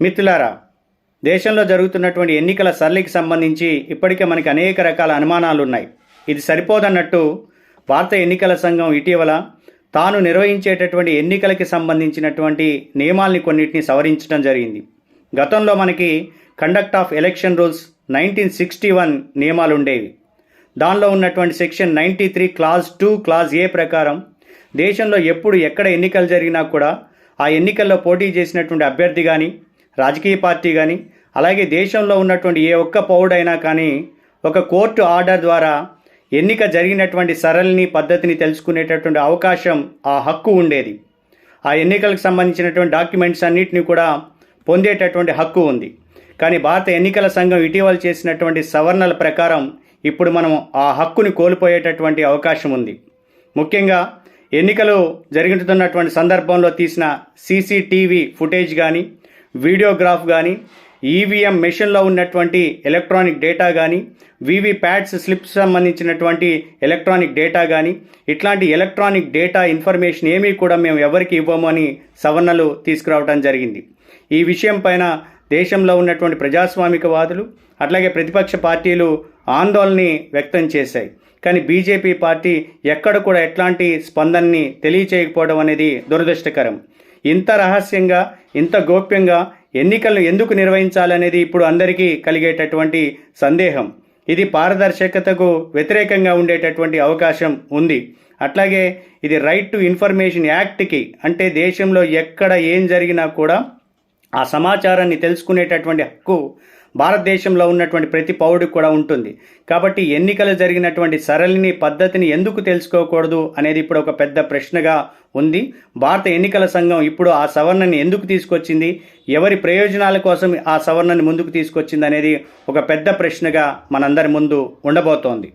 మిత్రులారా దేశంలో జరుగుతున్నటువంటి ఎన్నికల సరళికి సంబంధించి ఇప్పటికే మనకి అనేక రకాల అనుమానాలు ఉన్నాయి. ఇది సరిపోదన్నట్టు భారత ఎన్నికల సంఘం ఇటీవల తాను నిర్వహించేటటువంటి ఎన్నికలకి సంబంధించినటువంటి నియమాల్ని కొన్నిటిని సవరించడం జరిగింది. గతంలో మనకి conduct of election rules nineteen sixty one నియమాలు ఉండేవి. దానిలో ఉన్నటువంటి section ninety three clause two clause A ప్రకారం దేశంలో ఎప్పుడు ఎక్కడ ఎన్నికలు జరిగినా కూడా ఆ ఎన్నికల్లో పోటీ చేసినటువంటి అభ్యర్థి కానీ రాజకీయ పార్టీ కానీ అలాగే దేశంలో ఉన్నటువంటి ఏ ఒక్క పౌరుడైనా కానీ ఒక కోర్టు ఆర్డర్ ద్వారా ఎన్నిక జరిగినటువంటి సరళిని పద్ధతిని తెలుసుకునేటటువంటి అవకాశం ఆ హక్కు ఉండేది. ఆ ఎన్నికలకు సంబంధించినటువంటి డాక్యుమెంట్స్ అన్నిటిని కూడా పొందేటటువంటి హక్కు ఉంది. కానీ భారత ఎన్నికల సంఘం ఇటీవల చేసినటువంటి సవరణల ప్రకారం ఇప్పుడు మనం ఆ హక్కుని కోల్పోయేటటువంటి అవకాశం ఉంది. ముఖ్యంగా ఎన్నికలు జరుగుతున్నటువంటి సందర్భంలో తీసిన సీసీటీవీ ఫుటేజ్ కానీ వీడియోగ్రాఫ్ కానీ ఈవీఎం మెషిన్లో ఉన్నటువంటి ఎలక్ట్రానిక్ డేటా కానీ వివి ప్యాడ్స్ స్లిప్స్ సంబంధించినటువంటి ఎలక్ట్రానిక్ డేటా కానీ ఇట్లాంటి ఎలక్ట్రానిక్ డేటా ఇన్ఫర్మేషన్ ఏమీ కూడా మేము ఎవరికి ఇవ్వమని సవరణలు తీసుకురావడం జరిగింది. ఈ విషయం పైన దేశంలో ఉన్నటువంటి ప్రజాస్వామికవాదులు అట్లాగే ప్రతిపక్ష పార్టీలు ఆందోళనని వ్యక్తం చేశాయి. కానీ బీజేపీ పార్టీ ఎక్కడ కూడా ఎట్లాంటి స్పందనని తెలియచేయకపోవడం అనేది దురదృష్టకరం. ఇంత రహస్యంగా ఇంత గోప్యంగా ఎన్నికలను ఎందుకు నిర్వహించాలనేది ఇప్పుడు అందరికీ కలిగేటటువంటి సందేహం. ఇది పారదర్శకతకు వ్యతిరేకంగా ఉండేటటువంటి అవకాశం ఉంది. అట్లాగే ఇది రైట్ టు ఇన్ఫర్మేషన్ యాక్ట్కి అంటే దేశంలో ఎక్కడ ఏం జరిగినా కూడా ఆ సమాచారాన్ని తెలుసుకునేటటువంటి హక్కు భారతదేశంలో ఉన్నటువంటి ప్రతి పౌరుడికి కూడా ఉంటుంది. కాబట్టి ఎన్నికలు జరిగినటువంటి సరళిని పద్ధతిని ఎందుకు తెలుసుకోకూడదు అనేది ఇప్పుడు ఒక పెద్ద ప్రశ్నగా ఉంది. భారత ఎన్నికల సంఘం ఇప్పుడు ఆ సవరణని ఎందుకు తీసుకొచ్చింది? ఎవరి ప్రయోజనాల కోసం ఆ సవరణని ముందుకు తీసుకొచ్చింది అనేది ఒక పెద్ద ప్రశ్నగా మనందరి ముందు ఉండబోతోంది.